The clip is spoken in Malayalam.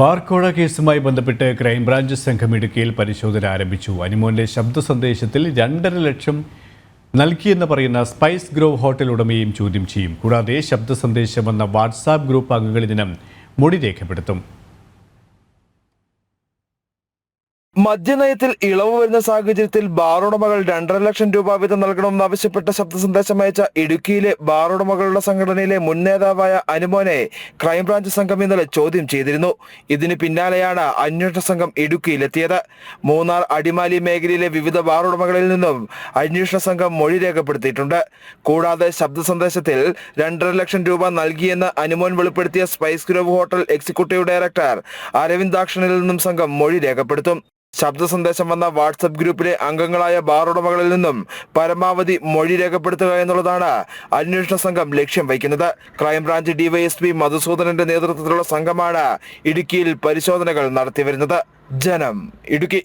ബാർക്കോഴ കേസുമായി ബന്ധപ്പെട്ട് ക്രൈംബ്രാഞ്ച് സംഘം ഇടുക്കിയിൽ പരിശോധന ആരംഭിച്ചു. അനിമോന്റെ ശബ്ദ സന്ദേശത്തിൽ രണ്ടര ലക്ഷം നൽകിയെന്ന് പറയുന്ന സ്പൈസ് ഗ്രോവ് ഹോട്ടൽ ഉടമയും ചോദ്യം ചെയ്യും. കൂടാതെ ശബ്ദ സന്ദേശം വന്ന വാട്സാപ്പ് ഗ്രൂപ്പ് അംഗങ്ങളിൽ നിന്നും മൊഴി രേഖപ്പെടുത്തും. മദ്യനയത്തിൽ ഇളവ് വരുന്ന സാഹചര്യത്തിൽ ബാറുടമകൾ രണ്ടര ലക്ഷം രൂപ വീതം നൽകണമെന്നാവശ്യപ്പെട്ട ശബ്ദ സന്ദേശം അയച്ച ഇടുക്കിയിലെ ബാറുടമകളുടെ സംഘടനയിലെ മുൻ നേതാവായ അനുമോനെ ക്രൈംബ്രാഞ്ച് സംഘം ഇന്നലെ ചോദ്യം ചെയ്തിരുന്നു. ഇതിന് പിന്നാലെയാണ് അന്വേഷണ സംഘം ഇടുക്കിയിലെത്തിയത്. മൂന്നാർ അടിമാലി മേഖലയിലെ വിവിധ ബാറുടമകളിൽ നിന്നും അന്വേഷണ സംഘം മൊഴി രേഖപ്പെടുത്തിയിട്ടുണ്ട്. കൂടാതെ ശബ്ദ സന്ദേശത്തിൽ രണ്ടര ലക്ഷം രൂപ നൽകിയെന്ന് അനുമോൻ വെളിപ്പെടുത്തിയ spice grove hotel executive director അരവിന്ദാക്ഷനിൽ നിന്നും സംഘം മൊഴി രേഖപ്പെടുത്തും. ശബ്ദ സന്ദേശം വന്ന വാട്സപ്പ് ഗ്രൂപ്പിലെ അംഗങ്ങളായ ബാർ ഉടമകളിൽ നിന്നും പരമാവധി മൊഴി രേഖപ്പെടുത്തുക എന്നുള്ളതാണ് അന്വേഷണ സംഘം ലക്ഷ്യം വയ്ക്കുന്നത്. ക്രൈംബ്രാഞ്ച് ഡിവൈഎസ്പി മധുസൂദനന്റെ നേതൃത്വത്തിലുള്ള സംഘമാണ് ഇടുക്കിയിൽ പരിശോധനകൾ നടത്തിവരുന്നത്. ജനം ഇടുക്കി.